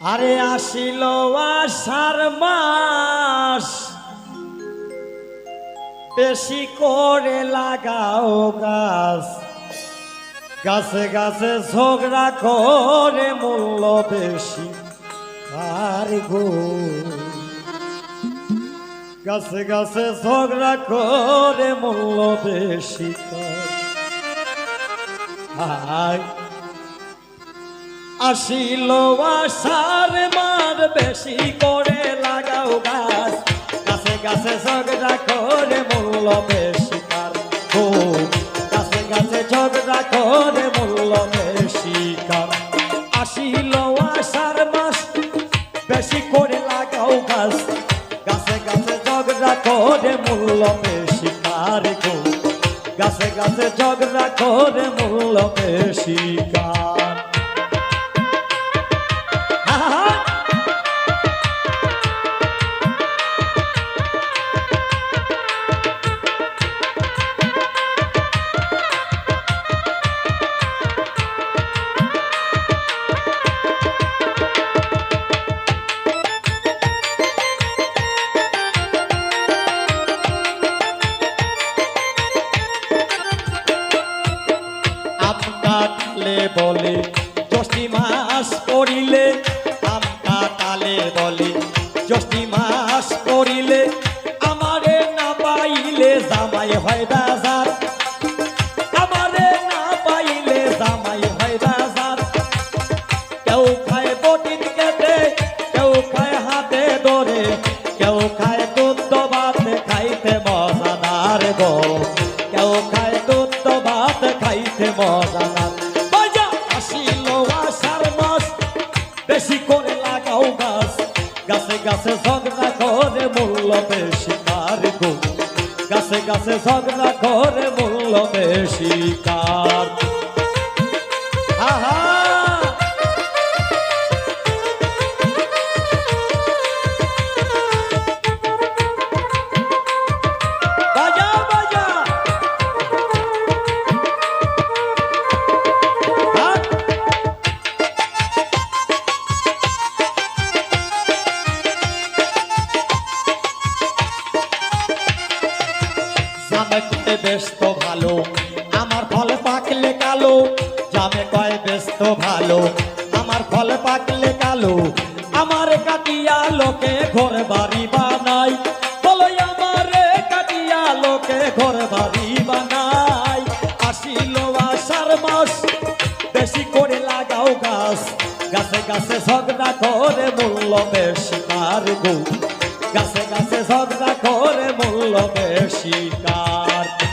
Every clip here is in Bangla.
আরে আসিল আষাঢ় মাস। বেশি করে লাগাও গাছ। গাছে গাছে ঝগড়া করে মূল্য বেশি। আর গো। গাছে গাছে ঝগড়া করে মূল্য বেশি। কার। আসিল আসার মার বেশি করে লাগাও গাছ। গাছে গাছে ঝগড়া করে মূল্য বেশি কার ও গাছে গাছে ঝগড়া করে মূল্য বেশি কার আসিল আসার মাস বেশি করে লাগাও গাছ। গাছে গাছে ঝগড়া করে মূল্য বেশি কার গাছে গাছে ঝগড়া করে মূল্য বেশি কার আম কাটলে বলে জ্যৈষ্ঠী মাস পড়িলে আম কাটালে বলে জ্যৈষ্ঠী মাস পড়িলে আমারে না পাইলে জামাই হয় বাজার বেশি করে লাগাও গাছ। গাছে গাছে ঝগড়া করে মূল্য বেশি, কার গো? গাছে গাছে ঝগড়া করে মূল্য বেশি, কার জামে কয়, বেশ তো ভালো। আমার ফল পাকলে কালো। আমার কাটিয়া লোকে ঘর বাড়ি বানাই বলো কাটিয়া লোকে বানাই মাস গাছ। গাছে গাছে ঝগড়া করে গাছে গাছে করে মূল্য বেশি কার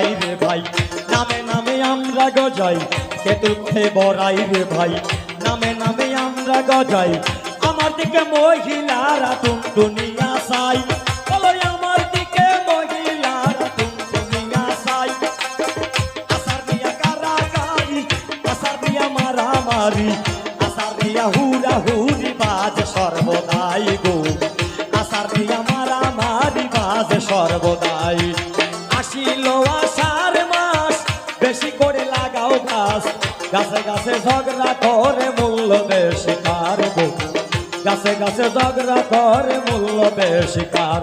বড়াই রে ভাই। নামে নামে আমরা গজাই খাই বড়াই রে ভাই। নামে নামে আমরা গজাই, আমার দিকে মহিলারা টুনটুনিয়া সাই বলো সাই দিয়া দিয়া সর্বদাই গো। আসার দিয়া মারামারি বাজ সর্বদাই লাগাও গাছ গাছে গাছে ঝগড়া করে মূল্য বেশি কার গাছে গাছে ঝগড়া করে মূল্য বেশি কার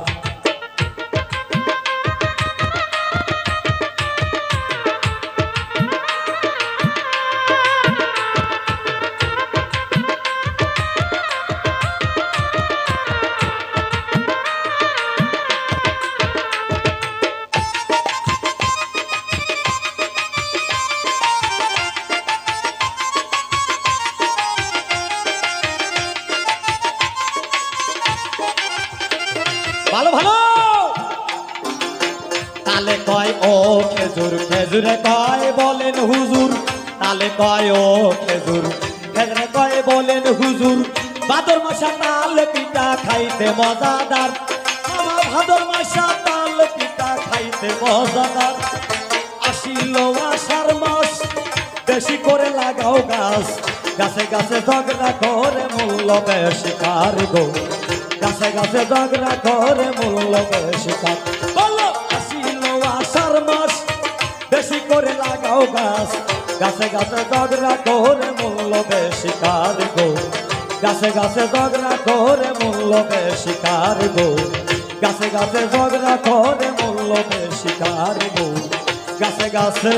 ভালো ভালো। তালে কয়, ও খেজুর, খেজুরে কয়, বলেন হুজুর। তালে কয়, ও খেজুর, খেজুরে কয়, বলেন হুজুর। ভাদর মশা তাল পিঠা খাইতে মজাদার। ভাদর মাসা তাল পিঠা খাইতে মজাদার। আসিল আষাঢ় মাস, বেশি করে লাগাও গাছ। গাছে গাছে ঝগড়া করে মূল্য বেশি কার গো? গাছে গাছে ঝগড়া করে মূল্য বেশি কার বলো, আসিল আষাঢ় মাস, বেশি করে লাগাও গাছ। গাছে গাছে ঝগড়া করে মূল্য বেশি কার গো? গাছে গাছে ঝগড়া করে মূল্য বেশি কার গো? গাছে গাছে ঝগড়া করে মূল্য বেশি কার গো? গাছে গাছে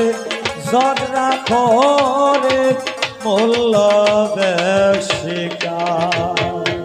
ঝগড়া করে মূল্য বেশি কার